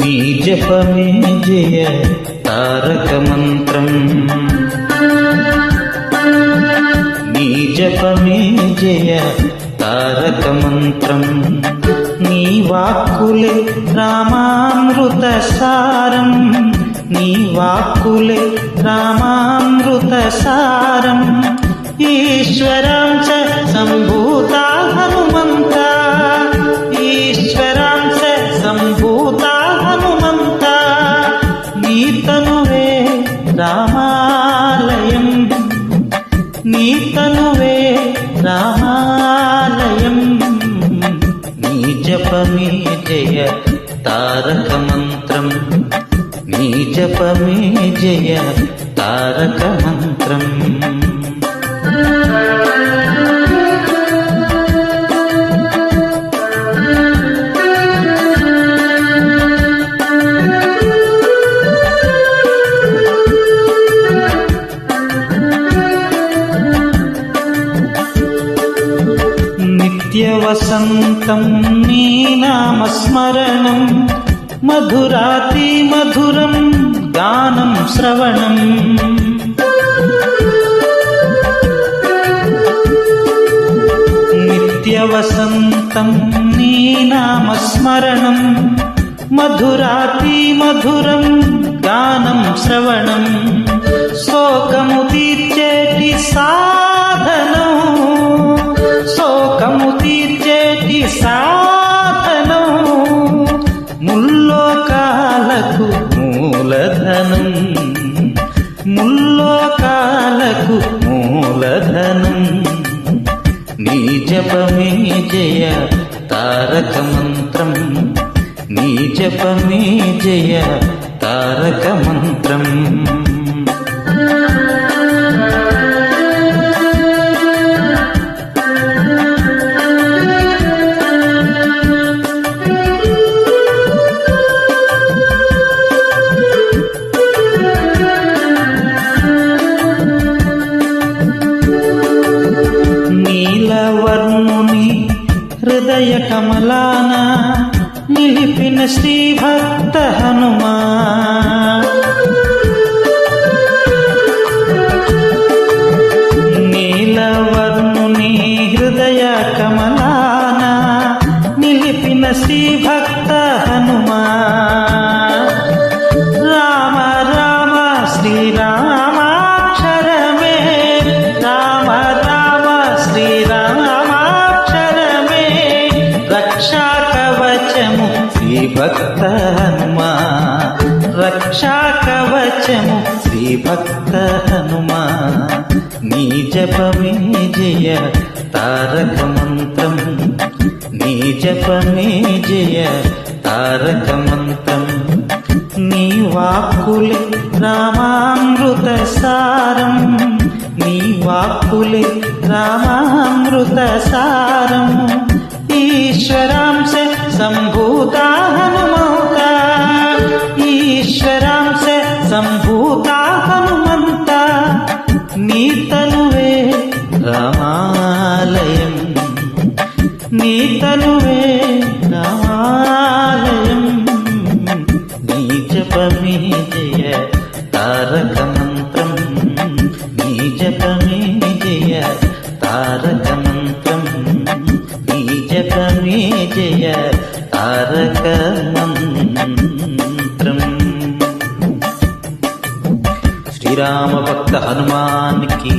నీ జపమే జయ తారక మంత్రం. నీ జపమే జయ తారక మంత్రం. నీ వాక్కులే రామామృత సారం. నీ వాక్కులే రామామృత సారం. ఈశ్వరం నీ తనువే రామాలయం. నీ జపమే జయ తారక మంత్రం నీ జపమే జయ తారక మంత్రం నిత్యవసంతం నీ నామస్మరణం మధురాతి మధురం గానం శ్రవణం నిత్యవసంతం నీ నామస్మరణం మధురాతి మధురం గానం శ్రవణం మూలధనం. నీ జపమే జయ తారక మంత్రం నీ జపమే జయ తారక మంత్రం వర్ణుని హృదయ కమలాన నిలిపిన శ్రీ భక్త హనుమా నీలవర్ణుని హృదయ కమలాన నిలిపిన శ్రీ భక్త హనుమా రామ రామ శ్రీరామ భక్త హనుమా రక్షా కవచము శ్రీ భక్త హనుమా నీ జపమే జయ తారక మంత్రం నీ జపమే జయ తారక మంత్రం నీ వాక్కులే రామామృత సారం. నీ వాక్కులే రామామృత సారం. ఈశ్వరాంశ సంభూత హనుమంత. ఈశ్వరాంశ సంభూత హనుమంత. నీ తనువే రామాలయం. నీ తనువే రామాలయం. నీ జపమే జయ తారక మంత్రం నీ జపమే జయ తారక మంత్రం. శ్రీరామ భక్త హనుమాన్కి